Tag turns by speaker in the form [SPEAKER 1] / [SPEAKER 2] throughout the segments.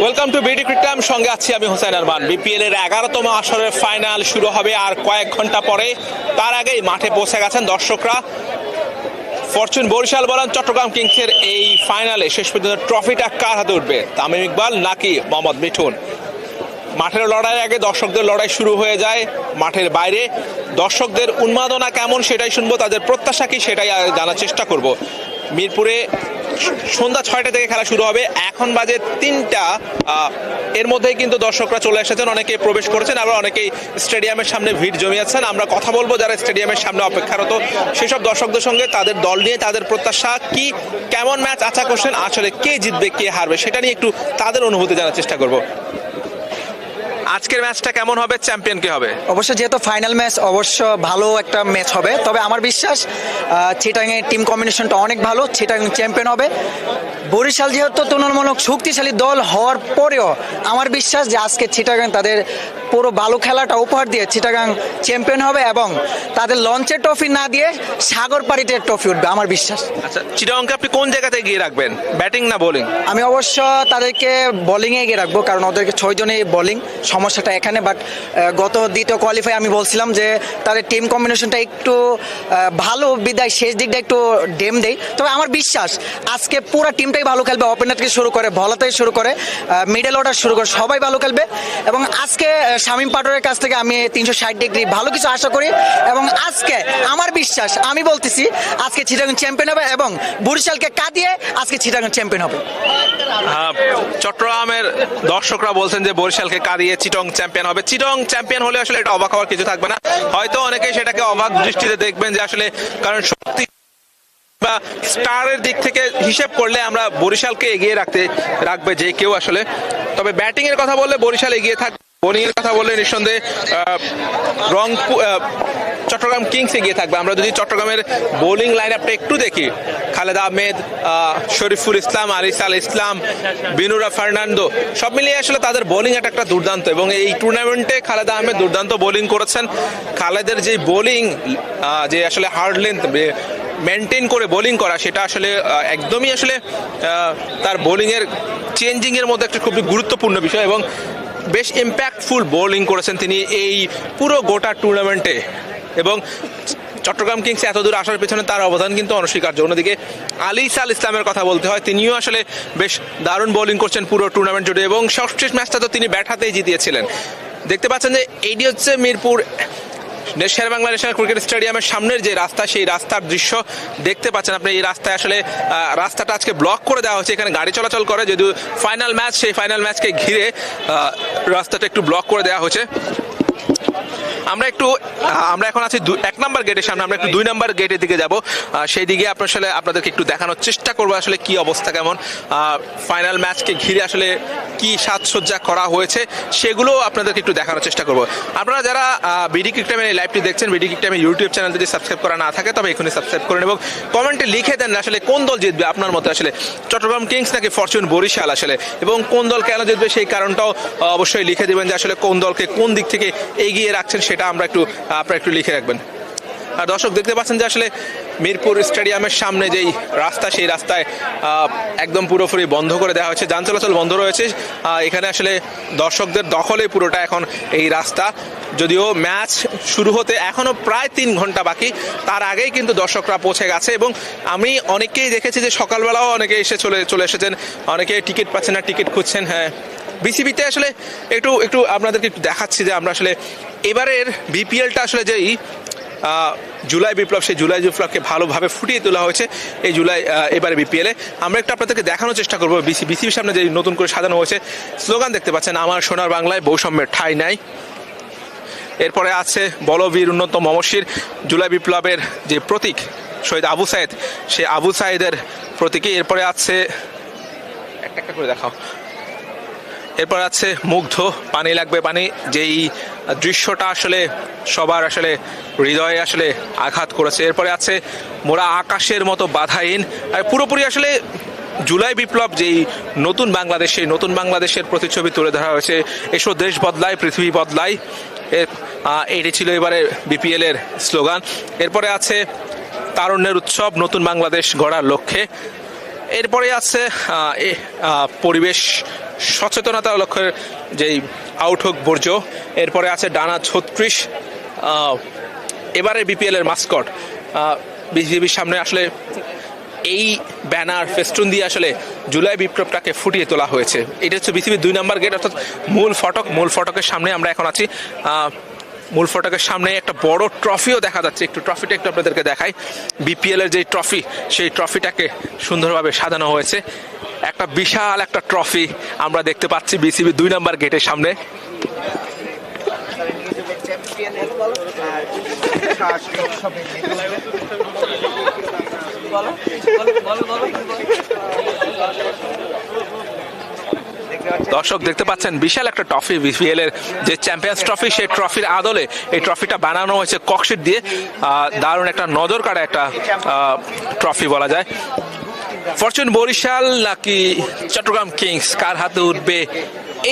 [SPEAKER 1] Welcome to BD ক্রিকটাম সঙ্গে আছি আমি হোসেন আরমান। বিপিএল এর এগারোতম আসরের ফাইনাল শুরু হবে আর কয়েক ঘণ্টা পরে। তার আগেই মাঠে পৌঁছে গেছেন দর্শকরা। ফরচুন বরিশাল বলেন চট্টগ্রাম কিংসের এই ফাইনালে শেষ পর্যন্ত ট্রফিটা কার হাতে উঠবে? তামিম ইকবাল নাকি মোহাম্মদ মিঠুন? মাঠের লড়াই আগে দর্শকদের লড়াই শুরু হয়ে যায় মাঠের বাইরে। দর্শকদের উন্মাদনা কেমন সেটাই শুনব, তাদের প্রত্যাশা কি সেটাই জানার চেষ্টা করব। মিরপুরে সন্ধ্যা ছয়টা থেকে খেলা শুরু হবে। এখন বাজে তিনটা। এর মধ্যেই কিন্তু দর্শকরা চলে এসেছেন। অনেকে প্রবেশ করেছেন, আবার অনেকেই স্টেডিয়ামের সামনে ভিড় জমিয়েছেন। আমরা কথা বলব যারা স্টেডিয়ামের সামনে অপেক্ষারত। সেসব দর্শকদের সঙ্গে তাদের দল নিয়ে, তাদের প্রত্যাশা কি, কেমন ম্যাচ আশা করছেন, আসলে কে জিতবে, কে হারবে, সেটা নিয়ে একটু তাদের অনুভূতি জানার চেষ্টা করব। আজকের ম্যাচটা কেমন হবে? চ্যাম্পিয়ন কে হবে?
[SPEAKER 2] অবশ্য যেহেতু ফাইনাল ম্যাচ অবশ্য ভালো একটা ম্যাচ হবে। তবে আমার বিশ্বাস চিটাং এর টিম কম্বিনেশনটা অনেক ভালো চিটাং চ্যাম্পিয়ন হবে। বরিশাল যেহেতু তুলনামূলক শক্তিশালী দল হওয়ার পরেও আমার বিশ্বাস যে আজকে চিটাগাং তাদের পুরো ভালো খেলাটা উপহার দিয়ে চিটাগাং চ্যাম্পিয়ন হবে এবং তাদের লঞ্চের ট্রফি না দিয়ে সাগর পাড়িতে ট্রফি উঠবে আমার বিশ্বাস।
[SPEAKER 1] আচ্ছা চিটাগংকে আপনি কোন জায়গাতে গিয়ে রাখবেন? ব্যাটিং না বোলিং
[SPEAKER 2] আমি অবশ্য তাদেরকে বোলিংয়ে এগিয়ে রাখব কারণ ওদেরকে ছয়জনই বোলিং সমস্যাটা এখানে বাট গত দ্বিতীয় কোয়ালিফাই আমি বলছিলাম যে তাদের টিম কম্বিনেশনটা একটু ভালো বিদায়, শেষ দিকটা একটু ডেম দেয় তবে আমার বিশ্বাস, আজকে পুরো টিমটাই ভালো খেলবে। ওপেনার থেকে শুরু করে ভলা থেকে শুরু করে মিডল অর্ডার শুরু করে, সবাই ভালো খেলবে। এবং আজকে শামীম পাটোয়ারের কাছ থেকে আমি তিনশো ষাট ডিগ্রি ভালো কিছু আশা করি। এবং আজকে আমার বিশ্বাস, আমি বলতেছি, আজকে চিটাগাং চ্যাম্পিয়ন হবে এবং বরিশালকে কাটিয়ে আজকে চিটাগাং চ্যাম্পিয়ন হবে।
[SPEAKER 1] চট্টগ্রামের দর্শকরা বলছেন যে বরিশালকে কারিয়ে চিটং চ্যাম্পিয়ন হবে। চিটং চ্যাম্পিয়ন হলে আসলে এটা অবাক হওয়ার কিছু থাকবে না। হয়তো অনেকেই সেটাকে অবাক দৃষ্টিতে দেখবেন যে আসলে কারণ সত্যি বা স্টারের দিক থেকে হিসেব করলে আমরা বরিশালকে এগিয়ে রাখতে, রাখবে যে কেউ আসলে। তবে ব্যাটিং এর কথা বললে বরিশাল এগিয়ে থাকবে বোলিং এর কথা বললে নিঃসন্দেহে রংপুর চট্টগ্রাম কিংস এগিয়ে থাকবে। আমরা যদি চট্টগ্রামের বোলিং লাইন আপটা একটু দেখি খালেদ আহমেদ আহ, শরীফুল ইসলাম আলিসাল ইসলাম বিনুরা ফার্নান্দো সব মিলিয়ে আসলে তাদের বোলিং একটা দুর্দান্ত এবং এই টুর্নামেন্টে খালেদ আহমেদ দুর্দান্ত বোলিং করেছেন। খালেদের যে বোলিং যে আসলে হার্ড লেন্থ মেনটেন করে বোলিং করা সেটা আসলে একদমই আসলে তার বোলিংয়ের চেঞ্জিংয়ের মধ্যে একটা খুবই গুরুত্বপূর্ণ বিষয় এবং বেশ ইম্প্যাক্টফুল বোলিং করেছেন তিনি এই পুরো গোটা টুর্নামেন্টে এবং চট্টগ্রাম কিংস এত দূর আসার পেছনে তার অবদান কিন্তু অনস্বীকার্য। অন্যদিকে আলি সাল ইসলামের কথা বলতে হয়, তিনিও আসলে বেশ দারুণ বোলিং করছেন পুরো টুর্নামেন্ট জুড়ে এবং সবশেষ ম্যাচটা তো তিনি ব্যাট হাতেই জিতিয়েছিলেন। দেখতে পাচ্ছেন যে এইটি হচ্ছে মিরপুর শের বাংলা ন্যাশনাল ক্রিকেট স্টেডিয়ামের সামনের যে রাস্তা, সেই রাস্তার দৃশ্য দেখতে পাচ্ছেন আপনি। এই রাস্তায় আসলে রাস্তাটা আজকে ব্লক করে দেওয়া হয়েছে, এখানে গাড়ি চলাচল করে, যদিও ফাইনাল ম্যাচ সেই ফাইনাল ম্যাচকে ঘিরে রাস্তাটা একটু ব্লক করে দেওয়া হয়েছে। আমরা একটু আমরা এখন আছি এক নম্বর গেটের সামনে, আমরা একটু দুই নাম্বার গেটের দিকে যাব। সেই দিকে আপনার আসলে আপনাদেরকে একটু দেখানোর চেষ্টা করব আসলে কি অবস্থা কেমন। ফাইনাল ম্যাচকে ঘিরে আসলে কি সাজসজ্জা করা হয়েছে সেগুলো আপনাদেরকে একটু দেখানোর চেষ্টা করব। আপনারা যারা বিডি ক্রিকটামের এই লাইভটি দেখছেন বিডি ক্রিকটামের ইউটিউব চ্যানেল যদি সাবস্ক্রাইব করা না থাকে, তবে এখনই সাবস্ক্রাইব করুন এবং কমেন্টে লিখে দেন আসলে কোন দল জিতবে আপনার মতে আসলে। চট্টগ্রাম কিংস নাকি ফরচুন বরিশাল আসলে? এবং কোন দল কেন জিতবে সেই কারণটাও অবশ্যই লিখে দেবেন যে আসলে কোন দলকে কোন দিক থেকে এগিয়ে রাখছেন সেটা আমরা একটু, আপনারা একটু লিখে রাখবেন। আর দর্শক, দেখতে পাচ্ছেন যে আসলে মিরপুর স্টেডিয়ামের সামনে যেই রাস্তা, সেই রাস্তায় একদম পুরোপুরি বন্ধ করে দেওয়া হয়েছে। যান চলাচল বন্ধ রয়েছে। এখানে আসলে দর্শকদের দখলে পুরোটা এখন এই রাস্তা। যদিও ম্যাচ শুরু হতে এখনও প্রায় তিন ঘণ্টা বাকি। তার আগেই কিন্তু দর্শকরা পৌঁছে গেছে এবং আমি অনেকেই দেখেছি যে সকালবেলাও অনেকে এসে চলে চলে এসেছেন। অনেকে টিকিট পাচ্ছেন না, টিকিট খুঁজছেন হ্যাঁ। বিসিবিতে আসলে একটু একটু আপনাদেরকে একটু দেখাচ্ছি যে আমরা আসলে এবারের বিপিএলটা আসলে যেই জুলাই বিপ্লব, সেই জুলাই বিপ্লবকে ভালোভাবে ফুটিয়ে তোলা হয়েছে এই জুলাই এবারে বিপিএলে। আমরা একটু আপনাদেরকে দেখানোর চেষ্টা করব। বিসি, বিসিবির সামনে যে নতুন করে সাজানো হয়েছে, স্লোগান দেখতে পাচ্ছেন, আমার সোনার বাংলায় বৈষম্যের ঠাঁই নাই। এরপরে আছে বলবীর উন্নত মমশির জুলাই বিপ্লবের যে প্রতীক, শহীদ আবু সাইদ সে আবু সাইদের প্রতীকী। এরপরে আছে, একটা একটা করে দেখাও। এরপর আছে মুগ্ধ, পানি লাগবে পানি। যেই দৃশ্যটা আসলে সবার আসলে হৃদয়ে আসলে আঘাত করেছে। এরপরে আছে মোরা আকাশের মতো বাধাহীন। পুরোপুরি আসলে জুলাই বিপ্লব যেই নতুন বাংলাদেশে নতুন বাংলাদেশের প্রতিচ্ছবি তুলে ধরা হয়েছে। এসো দেশ বদলায়, পৃথিবী বদলায়। এটি ছিল এবারে বিপিএল এর স্লোগান। এরপরে আছে তারুণ্যের উৎসব, নতুন বাংলাদেশ গড়ার লক্ষ্যে। এরপরে আছে পরিবেশ সচেতনতা লক্ষ্যের যেই আউট হোক বর্জ্য, এরপরে আছে ডানা ছত্রিশ এবারে বিপিএল এর মাস্কট বিসিবির সামনে আসলে এই ব্যানার ফেস্টুন দিয়ে আসলে জুলাই বিপ্লবটাকে ফুটিয়ে তোলা হয়েছে। এটা হচ্ছে বিসিবির দুই নম্বর গেট অর্থাৎ মূল ফটক। মূল ফটকের সামনে আমরা এখন আছি মূল ফটকের সামনে একটা বড় ট্রফিও দেখা যাচ্ছে। একটু ট্রফিটা একটু আপনাদেরকে দেখাই। বিপিএল এর যে ট্রফি সেই ট্রফিটাকে সুন্দরভাবে সাজানো হয়েছে। একটা বিশাল একটা ট্রফি আমরা দেখতে পাচ্ছি বিসিবি দুই নম্বর গেটের সামনে। দর্শক, দেখতে পাচ্ছেন, বিশাল একটা ট্রফি বিপিএল এর যে চ্যাম্পিয়ন্স ট্রফি, সেই ট্রফির আদলে এই ট্রফিটা বানানো হয়েছে ককশিট দিয়ে। দারুণ একটা নজর কাড়া একটা ট্রফি বলা যায়। ফরচুন বরিশাল নাকি চট্টগ্রাম কিংস? কার হাতে উঠবে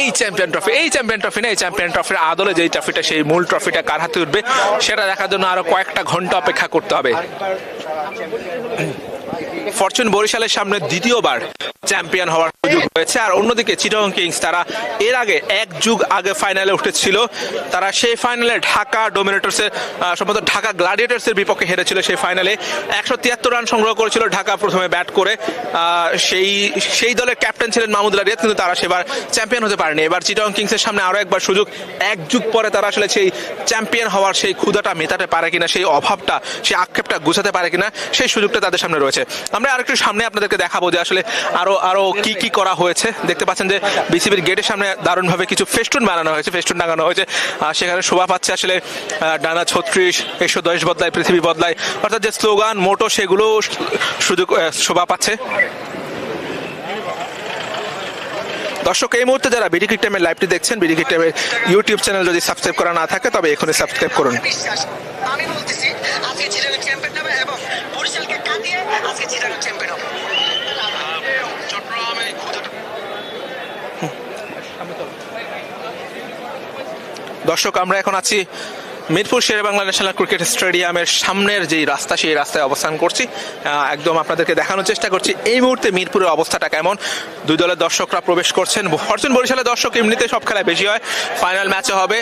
[SPEAKER 1] এই চ্যাম্পিয়ন ট্রফি? এই চ্যাম্পিয়ন ট্রফি না, এই চ্যাম্পিয়ন ট্রফির আদলে যেই ট্রফিটা, সেই মূল ট্রফিটা কার হাতে উঠবে সেটা দেখার জন্য আরও কয়েকটা ঘণ্টা অপেক্ষা করতে হবে। ফরচুন বরিশালের সামনে দ্বিতীয়বার চ্যাম্পিয়ন হওয়ার সুযোগ হয়েছে। আর অন্যদিকে চিটং কিংস, তারা এর আগে এক যুগ আগে ফাইনালে উঠেছিল। তারা সেই ফাইনালে ঢাকা ডোমিনেটর্সের সম্ভবত ঢাকা গ্লাডিয়েটার্সের বিপক্ষে হেরেছিল সেই ফাইনালে। একশো তিয়াত্তর রান সংগ্রহ করেছিল ঢাকা প্রথমে ব্যাট করে। সেই সেই দলের ক্যাপ্টেন ছিলেন মাহমুদুল্লাহ রিয়াদ কিন্তু তারা সেবার চ্যাম্পিয়ন হতে পারেনি। এবার চিটং কিংসের সামনে আরও একবার সুযোগ, এক যুগ পরে তারা আসলে সেই চ্যাম্পিয়ন হওয়ার সেই ক্ষুদাটা মেটাতে পারে কিনা, সেই অভাবটা, সেই আক্ষেপটা গুছাতে পারে কিনা, সেই সুযোগটা তাদের সামনে রয়েছে। আমরা আরেকটু সামনে আপনাদেরকে দেখাবো যে আসলে আরও আরও কি কি করা হয়েছে? দেখতে পাচ্ছেন যে বিসিবির গেটের সামনে দারুণভাবে কিছু ফেস্টুন বানানো হয়েছে, ফেস্টুন টাঙানো হয়েছে। আর সেখানে শোভা পাচ্ছে আসলে ডানা ছত্রিশ একশো দশ বদলায়, পৃথিবী বদলায়। অর্থাৎ যে স্লোগান, মোটো, সেগুলো সুযোগ শোভা পাচ্ছে। দর্শক, এই মুহূর্তে যারা বিডি ক্রিক টাইমের লাইভটি দেখছেন, বিডি ক্রিক টাইমের ইউটিউব চ্যানেল যদি সাবস্ক্রাইব করা না থাকে, তবে এখনই সাবস্ক্রাইব করুন।
[SPEAKER 2] আমি বলতেছি, আজকে এবং বরিশালকে কাটিয়ে আজকে চিটাগং চ্যাম্পিয়ন হবে
[SPEAKER 1] দর্শক, আমরা এখন আছি মিরপুর শেরে বাংলা ন্যাশনাল ক্রিকেট স্টেডিয়ামের সামনের যেই রাস্তা, সেই রাস্তায় অবস্থান করছি। একদম আপনাদেরকে দেখানোর চেষ্টা করছি এই মুহূর্তে মিরপুরের অবস্থাটা কেমন। দুই দলের দর্শকরা প্রবেশ করছেন। ফরচুন বরিশালের দর্শক এমনিতে সব খেলায় বেশি হয়। ফাইনাল ম্যাচে হবে,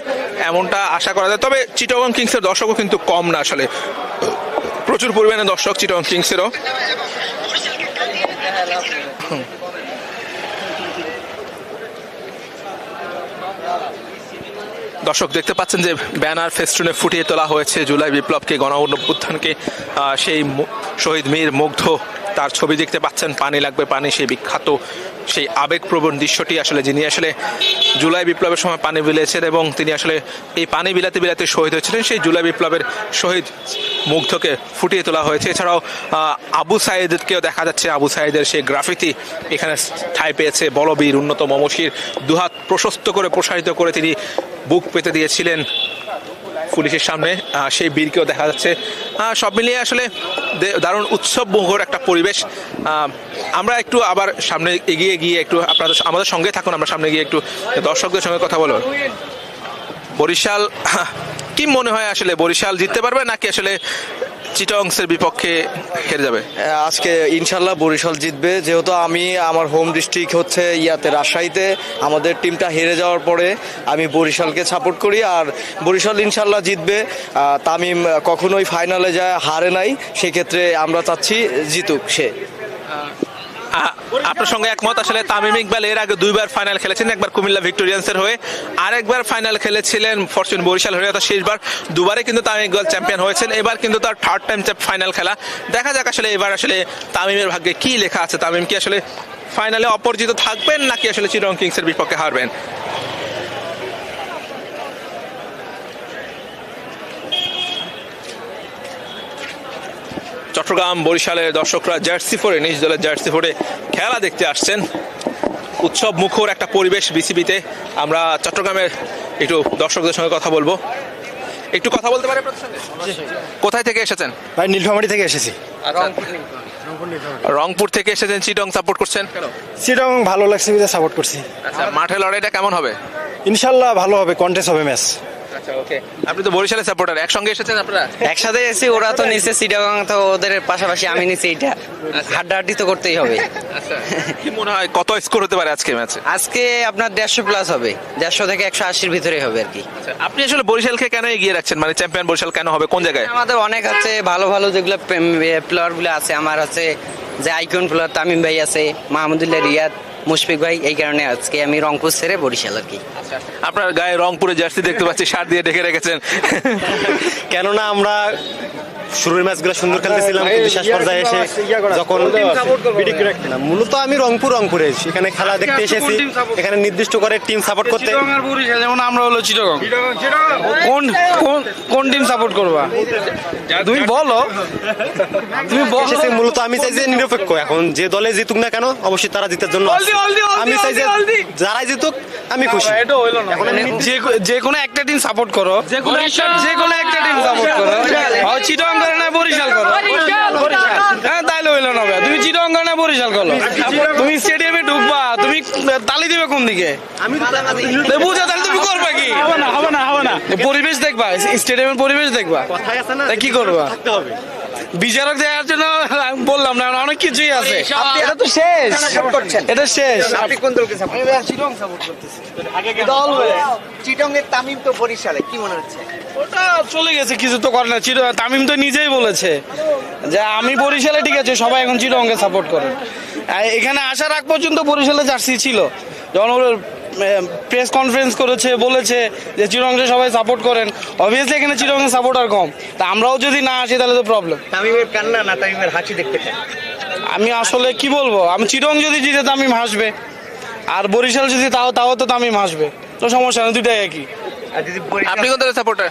[SPEAKER 1] এমনটা আশা করা যায়। তবে চিটগং কিংসের দর্শকও কিন্তু কম না আসলে। প্রচুর পরিমাণে দর্শক চিটগং কিংসেরও। দর্শক, দেখতে পাচ্ছেন যে ব্যানার ফেস্টুনে ফুটিয়ে তোলা হয়েছে জুলাই বিপ্লবকে গণ অভ্যুত্থানকে সেই শহীদ মীর মুগ্ধ তার ছবি দেখতে পাচ্ছেন। পানি লাগবে পানি, সেই বিখ্যাত সেই আবেগপ্রবণ দৃশ্যটি আসলে যিনি আসলে জুলাই বিপ্লবের সময় পানি বিলাইছেন এবং তিনি আসলে এই পানি বিলাতে বিলাতে শহীদ হয়েছিলেন, সেই জুলাই বিপ্লবের শহীদ মুগ্ধকে ফুটিয়ে তোলা হয়েছে। এছাড়াও আবু সাইদকেও দেখা যাচ্ছে, আবু সাইদের সেই গ্রাফিতি এখানে ঠাঁই পেয়েছে। বলবীর, উন্নত মমশির দুহাত প্রশস্ত করে প্রসারিত করে তিনি বুক পেতে দিয়েছিলেন। পুলিশের সামনে সেই বীরকেও দেখা যাচ্ছে। সব মিলিয়ে আসলে দারুণ উৎসব মুখর একটা পরিবেশ। আমরা একটু আবার সামনে এগিয়ে গিয়ে একটু আপনাদের আমাদের সঙ্গে থাকুন, আমরা সামনে গিয়ে একটু দর্শকদের সঙ্গে কথা বলো বরিশাল কি মনে হয় আসলে, বরিশাল জিততে পারবে নাকি আসলে চিটংসের বিপক্ষে হেরে যাবে?
[SPEAKER 3] আজকে ইনশাল্লাহ বরিশাল জিতবে। যেহেতু আমি আমার হোম ডিস্ট্রিক্ট হচ্ছে ইয়াতে রাজশাহীতে। আমাদের টিমটা হেরে যাওয়ার পরে আমি বরিশালকে সাপোর্ট করি আর বরিশাল ইনশাল্লাহ জিতবে। তামিম কখনোই ফাইনালে যায় হারে নাই। সেক্ষেত্রে আমরা চাচ্ছি জিতুক সে।
[SPEAKER 1] আপনার সঙ্গে একমত। আসলে তামিম ইকবাল এর আগে দুইবার ফাইনাল খেলেছেন, একবার কুমিল্লা ভিক্টোরিয়ান্সের হয়ে। আরেকবার ফাইনাল খেলেছিলেন ফরচুন বরিশাল হয়ে, অর্থাৎ শেষবার। দুবারে কিন্তু তামিম ইকবাল চ্যাম্পিয়ন হয়েছেন। এবার কিন্তু তার থার্ড টাইম ফাইনাল খেলা। দেখা যাক আসলে এবার আসলে তামিমের ভাগ্যে কি লেখা আছে। তামিম কি আসলে ফাইনালে অপরাজিত থাকবেন, নাকি আসলে চিরং কিংসের বিপক্ষে হারবেন? চট্টগ্রাম বরিশালের দর্শকরা জার্সি পরে নিজ দলের জার্সি পরে খেলা দেখতে আসছেন। উৎসব মুখর একটা পরিবেশ বিসিবিতে। আমরা চট্টগ্রামের একটু দর্শকদের সঙ্গে কথা বলব। একটু কথা বলতে পারে কোথায় থেকে এসেছেন?
[SPEAKER 4] ভাই নীলফামারি থেকে এসেছি।
[SPEAKER 1] রংপুর থেকে এসেছেন চিটং সাপোর্ট করছেন?
[SPEAKER 4] সিটং ভালো লাগছে সাপোর্ট করছি।
[SPEAKER 1] আচ্ছা মাঠে লড়াইটা কেমন হবে?
[SPEAKER 4] ইনশাল্লাহ ভালো হবে কন্টেস্ট হবে ম্যাচ।
[SPEAKER 1] আচ্ছা ওকে আপনি তো বরিশালের সাপোর্টার একসঙ্গে এসেছেন আপনারা?
[SPEAKER 5] একসাথে এসে ওরা তো নিচে তো ওদের পাশাপাশি আমি নিচে এইটা। হাড্ডাহাড্ডি তো করতেই হবে।
[SPEAKER 1] আচ্ছা। কি মনে হয় কত স্কোর হতে পারে আজকে ম্যাচে
[SPEAKER 5] আজকে আপনার দেড়শো প্লাস হবে। দেড়শো থেকে একশো আশির ভিতরে হবে আর কি।
[SPEAKER 1] আপনি আসলে বরিশালকে কেন এগিয়ে রাখছেন? মানে চ্যাম্পিয়ন বরিশাল কেন হবে? কোন জায়গায়?
[SPEAKER 5] আমাদের অনেক আছে ভালো ভালো যেগুলো প্লেয়ারগুলো আছে আমার আছে যে আইকন ফুলার তামিম ভাই আছে মাহমুদুল্লাহ রিয়াদ মুশফিক ভাই এই কারণে আজকে আমি রংপুর ছেড়ে বরিশাল আর কি।
[SPEAKER 1] আপনার গায়ে রংপুরে জার্সি দেখতে পাচ্ছি সার দিয়ে ঢেকে রেখেছেন।
[SPEAKER 4] কেননা আমরা শুরুর ম্যাচগুলো সুন্দর খেলতেছিলাম কিন্তু শেষ পর্যায়ে এসে যখন মূলত আমি রংপুর রংপুরে এখানে খেলা দেখতে এসেছি। এখানে নির্দিষ্ট করে টিম সাপোর্ট করতে
[SPEAKER 6] যেমন আমরা হলো চিটাগং। কোন কোন কোন টিম সাপোর্ট করবা? তুমি বলো। তুমি বলো।
[SPEAKER 4] মূলত আমি চাই যে নিরপেক্ষ। এখন যে দলে জিতুক না কেন অবশ্যই তারা জিতার জন্য আমি চাই যে। যারাই জিতুক আমি খুশি।
[SPEAKER 6] যে কোনো একটা টিম সাপোর্ট করো। যে কোনো একটা যে কোনো একটা টিম সাপোর্ট করো। হয় চিটাগং করে। না বরিশাল। করো হ্যাঁ তাইলে হইল না তুমি বরিশাল করো তুমি স্টেডিয়ামে ঢুকবা তুমি তালি দিবে কোন দিকে? বুঝা তাহলে তুমি করবা কি? হবে না হবে না হবে না। পরিবেশ দেখবা স্টেডিয়ামের পরিবেশ দেখবা।
[SPEAKER 4] কথাই আছে না?
[SPEAKER 6] তা কি করবা? বিচারক দেওয়ার জন্য আমি বললাম না অনেক কিছুই আছে। এটা তো শেষ।
[SPEAKER 2] করছেন।
[SPEAKER 6] এটা শেষ।
[SPEAKER 2] আপনি কোন দলকে সাপোর্ট দল চিটং এর তামিম তো বরিশালে কি মনে হচ্ছে?
[SPEAKER 6] ওটা চলে গেছে কিছু তো করে না চির তামিম তো নিজেই বলেছে যে আমি বরিশালে ঠিক আছে সবাই এখন চিরঙ্গে সাপোর্ট করে। এখানে আসার আগ পর্যন্ত বরিশালে জার্সি ছিল। যখন প্রেস কনফারেন্স করেছে বলেছে যে চিরঙ্গে সবাই সাপোর্ট করেন। অবভিয়াসলি এখানে চিরঙ্গে সাপোর্টার কম। তা আমরাও যদি না আসি তাহলে তো প্রবলেম
[SPEAKER 2] তামিমের কান্না না তামিমের হাসি দেখতে
[SPEAKER 6] আমি আসলে কি বলব? আমি চিরং যদি জিতে তামিম হাসবে আর বরিশাল যদি তাও তাও তো তামিম হাসবে। তো সমস্যা নেই দুটাই একই।
[SPEAKER 1] আপনি কোন দলের সাপোর্টার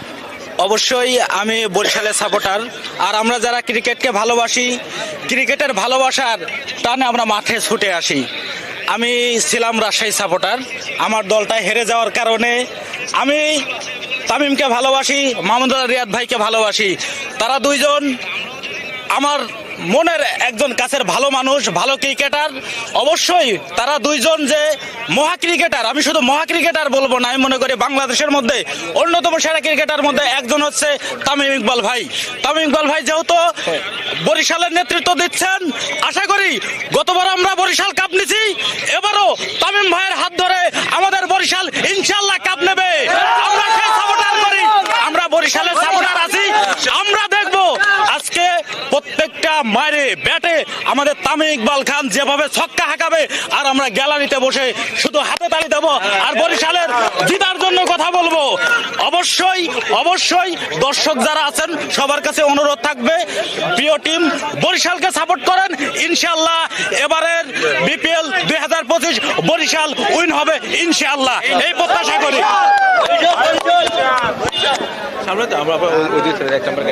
[SPEAKER 7] অবশ্যই আমি বরিশালের সাপোর্টার আর আমরা যারা ক্রিকেটকে ভালোবাসি ক্রিকেটের ভালোবাসার টানে আমরা মাঠে ছুটে আসি। আমি ছিলাম রাজশাহী সাপোর্টার আমার দলটা হেরে যাওয়ার কারণে আমি তামিমকে ভালোবাসি মাহমুদুল্লাহ রিয়াদ ভাইকে ভালোবাসি। তারা দুইজন আমার মনের একজন কাছের ভালো মানুষ, ভালো ক্রিকেটার, অবশ্যই তারা দুইজন যে মহা ক্রিকেটার, আমি শুধু মহা ক্রিকেটার বলব না, আমি মনে করি বাংলাদেশের মধ্যে অন্যতম সেরা ক্রিকেটার মধ্যে একজন হচ্ছে তামিম ইকবাল ভাই। তামিম ইকবাল ভাই যেহেতু বরিশালের নেতৃত্ব দিচ্ছেন, আশা করি গতবার আমরা বরিশাল কাপ নিছি, এবারও তামিম ভাইয়ের হাত ধরে আমাদের বরিশাল ইনশাল্লাহ কাপ নেবে। আমরা বরিশালের সাপোর্টার আছি, আমরা মারে ব্যাটে আমাদের তামিম ইকবাল খান যেভাবে ছক্কা হাঁকাবে, আর আমরা গ্যালারিতে বসে শুধু হাতে তালি দেবো, আর বরিশালের জিতার জন্য কথা বলব। অবশ্যই অবশ্যই দর্শক যারা আছেন, সবার কাছে অনুরোধ থাকবে, প্রিয় টিম, বরিশালকে সাপোর্ট করেন ইনশাল্লাহ এবারের বিপিএল দুই হাজার পঁচিশ বরিশাল উইন হবে ইনশাল্লাহ এই প্রত্যাশা করি।
[SPEAKER 1] সামনে তো আমরা ওই- দিক থেকে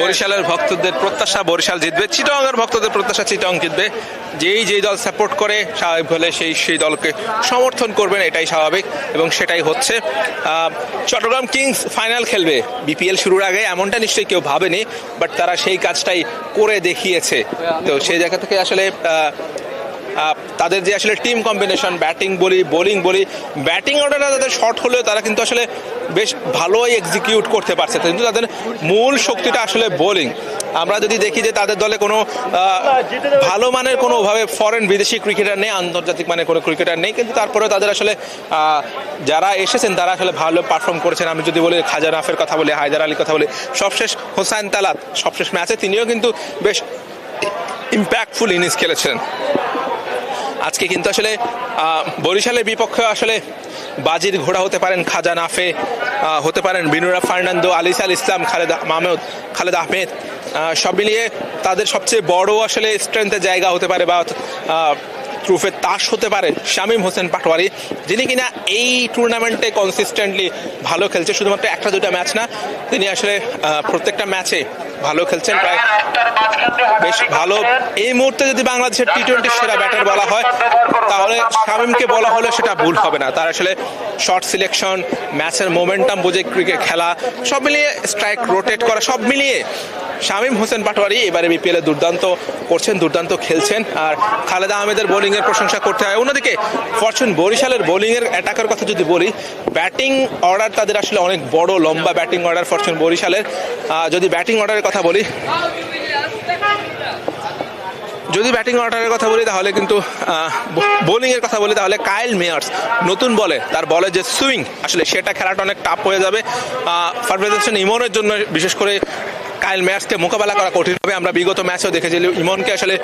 [SPEAKER 1] বরিশালের ভক্তদের প্রত্যাশা, বরিশাল জিতবে। চিটংয়ের ভক্তদের প্রত্যাশা, চিটং জিতবে। যেই যেই দল সাপোর্ট করে, স্বাভাবিক হলে সেই সেই দলকে সমর্থন করবেন, এটাই স্বাভাবিক এবং সেটাই হচ্ছে। চট্টগ্রাম কিংস ফাইনাল খেলবে। বিপিএল শুরুর আগে এমনটা নিশ্চয়ই কেউ ভাবেনি বাট তারা সেই কাজটাই করে দেখিয়েছে। তো সেই জায়গা থেকে আসলে তাদের যে আসলে টিম কম্বিনেশন ব্যাটিং বলি বোলিং বলি ব্যাটিং অর্ডারটা তাদের শর্ট হলেও তারা কিন্তু আসলে বেশ ভালোই এক্সিকিউট করতে পারছে। কিন্তু তাদের মূল শক্তিটা আসলে বোলিং আমরা যদি দেখি যে তাদের দলে কোনো ভালো মানের কোনো ভাবে ফরেন বিদেশি ক্রিকেটার নেই, আন্তর্জাতিক মানের কোনো ক্রিকেটার নেই, কিন্তু তারপরেও তাদের আসলে যারা এসেছেন তারা আসলে ভালো পারফর্ম করেছেন। আমি যদি বলি খাজা নাফের কথা বলি, হায়দার আলীর কথা বলি, সবশেষ হোসাইন তালাত, সবশেষ ম্যাচে তিনিও কিন্তু বেশ ইম্প্যাক্টফুল ইনিংস খেলেছেন আজকে কিন্তু আসলে বরিশালের বিপক্ষে আসলে বাজির ঘোড়া হতে পারেন খাজা নাফে হতে পারেন বিনুরা ফার্নান্দো, আলিস আল ইসলাম, খালেদ মাহমুদ, খালেদ আহমেদ সব মিলিয়ে তাদের সবচেয়ে বড় আসলে স্ট্রেংথের জায়গা হতে পারে বা ট্রুফের তাস হতে পারেন শামীম হোসেন পাটোয়ারি, যিনি কিনা এই টুর্নামেন্টে কনসিস্টেন্টলি ভালো খেলছে। শুধুমাত্র একটা দুটা ম্যাচ না, তিনি আসলে প্রত্যেকটা ম্যাচে ভালো খেলছেন। প্রায় বেশ ভালো। এই মুহূর্তে যদি বাংলাদেশের টি টোয়েন্টি সেরা ব্যাটার বলা হয়, তাহলে শামীমকে বলা হলে সেটা ভুল হবে না। তার আসলে শর্ট সিলেকশন ম্যাচের মোমেন্টাম বুঝে ক্রিকেট খেলা, সব মিলিয়ে স্ট্রাইক রোটেট করা, সব মিলিয়ে শামীম হোসেন পাটোয়ারি এবারে বিপিএলে দুর্দান্ত করছেন, দুর্দান্ত খেলছেন। আর খালেদা আহমেদের বোলিংয়ের প্রশংসা করতে হয়। অন্যদিকে, ফরচুন বরিশালের বোলিংয়ের অ্যাটাকের কথা যদি বলি ব্যাটিং অর্ডার তাদের আসলে অনেক বড়, লম্বা ব্যাটিং অর্ডার ফরচুন বরিশালের। যদি ব্যাটিং অর্ডারের কথা বলি যদি ব্যাটিং অর্ডারের কথা বলি, তাহলে কিন্তু বোলিং এর কথা বলি, তাহলে কাইল মেয়ার্স নতুন বলে, তার বলে যে সুইং আসলে সেটা খেলাটা অনেক টাফ হয়ে যাবে। ফারভেজ ইমনের জন্য, বিশেষ করে কাইল মেয়ার্সকে মোকাবেলা করা কঠিন হবে। আমরা বিগত ম্যাচেও দেখেছিলাম ইমনকে আসলে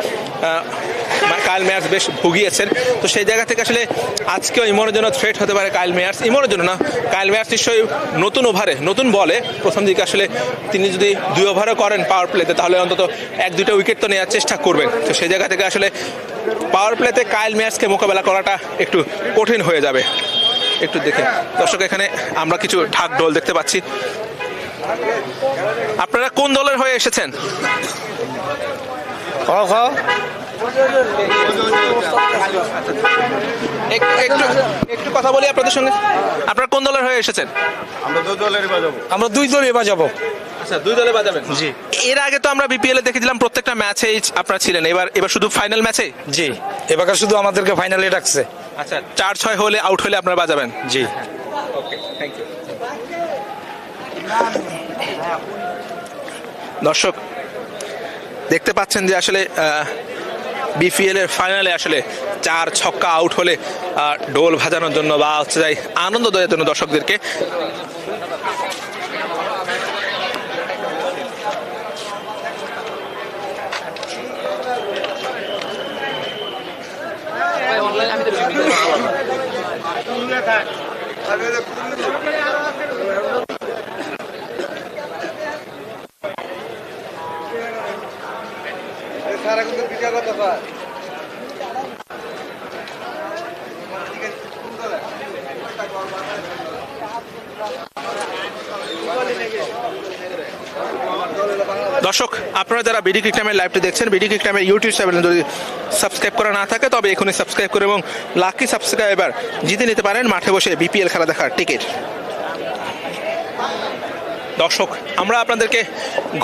[SPEAKER 1] কাইল মেয়ার্স বেশ ভুগিয়েছেন। তো সেই জায়গা থেকে আসলে আজকেও ইমনের জন্য থ্রেট হতে পারে কাইল মেয়ার্স। ইমনের জন্য না কাইল মেয়ার্স নিশ্চয়ই নতুন ওভারে নতুন বলে প্রথম দিকে আসলে তিনি যদি দুই ওভারও করেন পাওয়ার প্লেতে তাহলে অন্তত এক দুটো উইকেট তো নেওয়ার চেষ্টা করবেন। তো সেই জায়গা থেকে আসলে পাওয়ার প্লেতে কাইল মেয়ার্সকে মোকাবেলা করাটা একটু কঠিন হয়ে যাবে। একটু দেখে। দর্শক, এখানে আমরা কিছু ঢাক ঢোল দেখতে পাচ্ছি। আপনারা কোন দলের হয়ে এসেছেন? একটু একটু কথা বলি আপনাদের সঙ্গে। আপনারা কোন দলের হয়ে এসেছেন?
[SPEAKER 6] আমরা দুই দলই বাজাবো
[SPEAKER 1] আচ্ছা দুই দলে বাজাবেন জি। এর আগে তো আমরা বিপিএল এ দেখেছিলাম প্রত্যেকটা ম্যাচেই আপনারা ছিলেন। এবার এবার শুধু ফাইনাল ম্যাচে
[SPEAKER 6] জি। এবার শুধু আমাদেরকে ফাইনালে ডাকছে।
[SPEAKER 1] আচ্ছা। চার ছয় হলে আউট হলে আপনারা বাজাবেন
[SPEAKER 6] জি।
[SPEAKER 1] দর্শক দেখতে পাচ্ছেন যে আসলে বিপিএল এর ফাইনালে আসলে চার ছক্কা আউট হলে ডোল ভাজানোর জন্য বা হচ্ছে যাই আনন্দ দেওয়ার জন্য দর্শকদেরকে। দর্শক, আপনারা যারা বিডি ক্রিকটামের লাইভটি দেখছেন বিডি ক্রিকটামের ইউটিউব চ্যানেল যদি সাবস্ক্রাইব করা না থাকে, তবে এখনই সাবস্ক্রাইব করে এবং লাকি সাবস্ক্রাইবার জিতে নিতে পারেন মাঠে বসে বিপিএল খেলা দেখার টিকিট দর্শক, আমরা আপনাদেরকে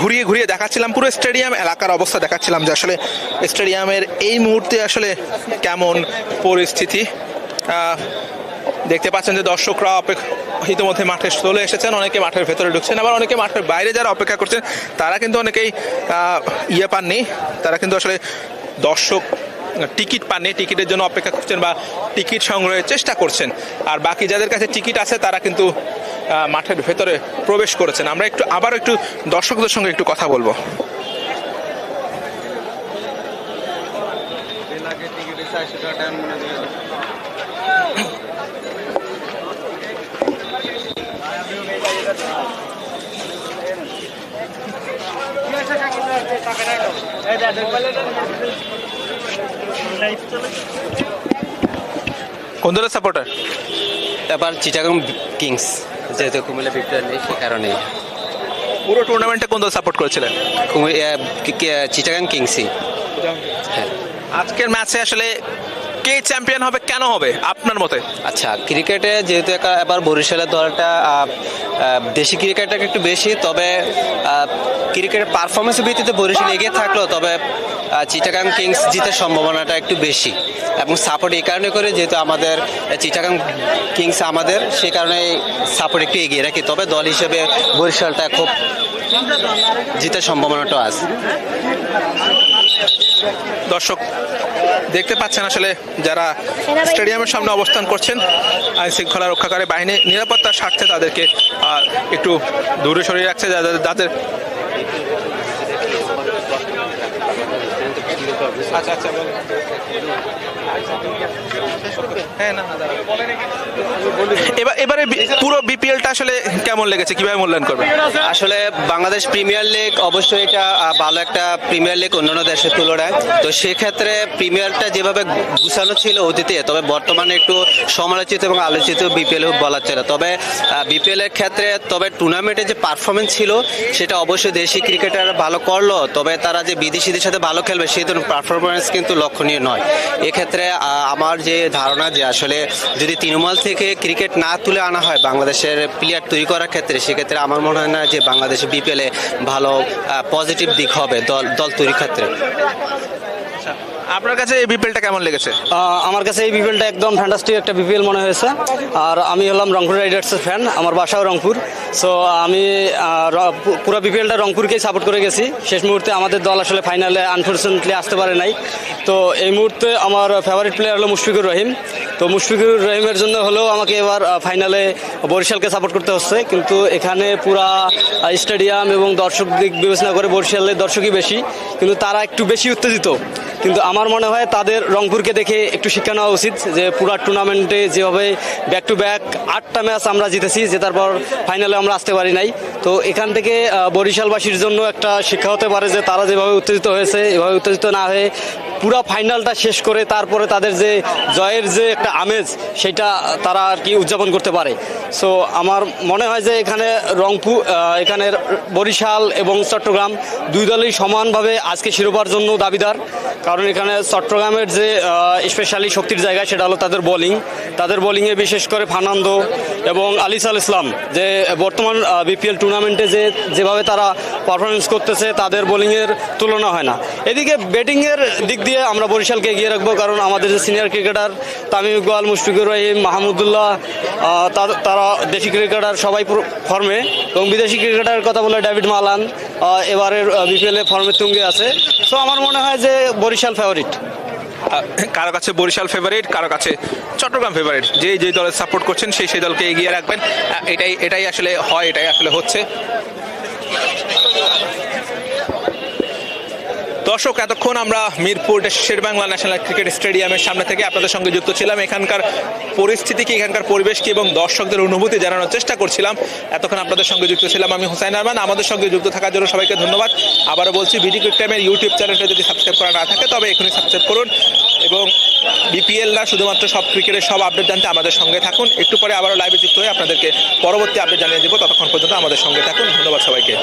[SPEAKER 1] ঘুরিয়ে ঘুরিয়ে দেখাচ্ছিলাম পুরো স্টেডিয়াম, এলাকার অবস্থা দেখাচ্ছিলাম যে আসলে স্টেডিয়ামের এই মুহূর্তে আসলে কেমন পরিস্থিতি। দেখতে পাচ্ছেন যে দর্শকরা অপেক্ষা ইতিমধ্যে মাঠে চলে এসেছেন, অনেকে মাঠের ভেতরে ঢুকছেন, আবার অনেকে মাঠের বাইরে যারা অপেক্ষা করছেন, তারা কিন্তু অনেকেই ইয়ে পাননি। তারা কিন্তু আসলে দর্শক টিকিট পাননি, টিকিটের জন্য অপেক্ষা করছেন বা টিকিট সংগ্রহের চেষ্টা করছেন। আর বাকি যাদের কাছে টিকিট আছে, তারা কিন্তু মাঠের ভেতরে প্রবেশ করেছেন। আমরা একটু আবার একটু দর্শকদের সঙ্গে একটু কথা বলব। কোন দলের সাপোর্টার
[SPEAKER 5] এবার চিটাগং কিংস যেহেতু কুমিল্লা বিপ্লব নেই সে কারণে
[SPEAKER 1] পুরো টুর্নামেন্টে কোন দল সাপোর্ট করেছিলেন?
[SPEAKER 5] চিটাগাং কিংসই
[SPEAKER 1] আজকের ম্যাচে আসলে কে চ্যাম্পিয়ন হবে কেন হবে আপনার মতে?
[SPEAKER 5] আচ্ছা ক্রিকেটে যেহেতু এবার বরিশালের দলটা দেশি ক্রিকেটটা একটু বেশি তবে ক্রিকেটের পারফরমেন্সের ভিত্তিতে বরিশাল এগিয়ে থাকল তবে চিটাগাং কিংস জিতার সম্ভাবনাটা একটু বেশি। এবং সাপোর্ট এই কারণে করে যেহেতু আমাদের চিটাগাং কিংস আমাদের, সে কারণে সাপোর্ট একটু এগিয়ে রাখি। তবে দল হিসেবে বরিশালটা খুব জিতার সম্ভাবনাটা আছে।
[SPEAKER 1] দর্শক, দেখতে পাচ্ছেন আসলে যারা স্টেডিয়ামের সামনে অবস্থান করছেন, আইন শৃঙ্খলা রক্ষাকারী বাহিনী নিরাপত্তার স্বার্থে তাদেরকে একটু দূরে সরিয়ে রাখছে যাদের আচ্ছা আচ্ছা এবার পুরো বিপিএলটা আসলে কেমন লেগেছে? কীভাবে মূল্যায়ন করবে?
[SPEAKER 5] আসলে বাংলাদেশ প্রিমিয়ার লিগ অবশ্যই এটা ভালো একটা প্রিমিয়ার লিগ অন্যান্য দেশের তুলনায়। তো সেক্ষেত্রে প্রিমিয়ারটা যেভাবে গুছানো ছিল অতীতে, তবে বর্তমানে একটু সমালোচিত এবং আলোচিত বিপিএল বলা চলে তবে বিপিএল এর ক্ষেত্রে, তবে টুর্নামেন্টে যে পারফরমেন্স ছিল, সেটা অবশ্যই দেশি ক্রিকেটার ভালো করল। তবে তারা যে বিদেশিদের সাথে ভালো খেলবে, সেই ধরনের পারফরমেন্স কিন্তু লক্ষণীয় নয়। এক্ষেত্রে আহ, আমার যে ধারণা যে আসলে যদি তৃণমূল থেকে ক্রিকেট না তুলে আনা হয় বাংলাদেশের প্লেয়ার তৈরি করার ক্ষেত্রে সেক্ষেত্রে আমার মনে হয় না যে বাংলাদেশে বিপিএলে ভালো পজিটিভ দিক হবে দল দল তৈরির ক্ষেত্রে।
[SPEAKER 1] আপনার কাছে এই বিপিএলটা কেমন লেগেছে?
[SPEAKER 8] আমার কাছে এই বিপিএলটা একদম ফ্যান্টাস্টিক একটা বিপিএল মনে হয়েছে। আর আমি হলাম রংপুর রাইডার্সের ফ্যান আমার বাসাও রংপুর। সো আমি পুরো বিপিএলটা রংপুরকেই সাপোর্ট করে গেছি। শেষ মুহূর্তে আমাদের দল আসলে ফাইনালে আনফর্চুনেটলি আসতে পারে নাই। তো এই মুহূর্তে আমার ফেভারিট প্লেয়ার হলো মুশফিকুর রহিম। তো মুশফিকুর রহিমের জন্য হলেও আমাকে এবার ফাইনালে বরিশালকে সাপোর্ট করতে হচ্ছে। কিন্তু এখানে পুরা স্টেডিয়াম এবং দর্শক দিক বিবেচনা করে বরিশালের দর্শকই বেশি। কিন্তু তারা একটু বেশি উত্তেজিত। কিন্তু আমার মনে হয় তাদের রংপুরকে দেখে একটু শিক্ষা নেওয়া উচিত যে পুরো টুর্নামেন্টে যেভাবে ব্যাক টু ব্যাক আটটা ম্যাচ আমরা জিতেছি, জেতার পর ফাইনালে আমরা আসতে পারি নাই। তো এখান থেকে বরিশালবাসীর জন্য একটা শিক্ষা হতে পারে যে তারা যেভাবে উত্তেজিত হয়েছে, এভাবে উত্তেজিত না হয়ে পুরা ফাইনালটা শেষ করে তারপরে তাদের যে জয়ের যে একটা আমেজ, সেটা তারা আর কি উদযাপন করতে পারে। সো আমার মনে হয় যে এখানে রংপুর এখানে বরিশাল এবং চট্টগ্রাম দুই দলই সমানভাবে আজকে শিরোপার জন্য দাবিদার। কারণ এখানে চট্টগ্রামের যে স্পেশালি শক্তির জায়গা, সেটা হলো তাদের বোলিং তাদের বোলিংয়ে বিশেষ করে ফার্নান্দো এবং আলিসাল ইসলাম, যে বর্তমান বিপিএল টুর্নামেন্টে যে, যেভাবে তারা পারফরমেন্স করতেছে, তাদের বোলিংয়ের তুলনা হয় না। এদিকে ব্যাটিংয়ের দিক দিয়ে আমরা বরিশালকে এগিয়ে রাখব, কারণ আমাদের যে সিনিয়র ক্রিকেটার তামিম ইকবাল, মুশফিকুর রহিম, মাহমুদুল্লাহ তারা দেশি ক্রিকেটার সবাই ফর্মে এবং বিদেশি ক্রিকেটারের কথা বলে ডেভিড মালান এবারের বিপিএলে ফর্মে তুঙ্গে আছে। সো আমার মনে হয় যে বরিশাল ফেভারিট
[SPEAKER 1] কারও কাছে বরিশাল ফেভারিট কারও কাছে চট্টগ্রাম ফেভারিট যে যে দলের সাপোর্ট করছেন, সেই সেই দলকে এগিয়ে রাখবেন। এটাই এটাই আসলে হয়, এটাই আসলে হচ্ছে। দর্শক, এতক্ষণ আমরা মিরপুর শেরবাংলা ন্যাশনাল ক্রিকেট স্টেডিয়ামের সামনে থেকে আপনাদের সঙ্গে যুক্ত ছিলাম। এখানকার পরিস্থিতি কি, এখানকার পরিবেশ কি এবং দর্শকদের অনুভূতি জানানোর চেষ্টা করছিলাম। এতক্ষণ আপনাদের সঙ্গে যুক্ত ছিলাম আমি হুসাইন আরমান। আমাদের সঙ্গে যুক্ত থাকার জন্য সবাইকে ধন্যবাদ। আবারও বলছি বিডি কুইক টাইমের ইউটিউব চ্যানেলটা যদি সাবস্ক্রাইব করা না থাকে, তবে এখনই সাবস্ক্রাইব করুন এবং বিপিএল না, শুধুমাত্র সব ক্রিকেটের সব আপডেট জানতে আমাদের সঙ্গে থাকুন। একটু পরে আবারও লাইভে যুক্ত হয়ে আপনাদেরকে পরবর্তী আপডেট জানিয়ে দেবো। ততক্ষণ পর্যন্ত আমাদের সঙ্গে থাকুন। ধন্যবাদ সবাইকে।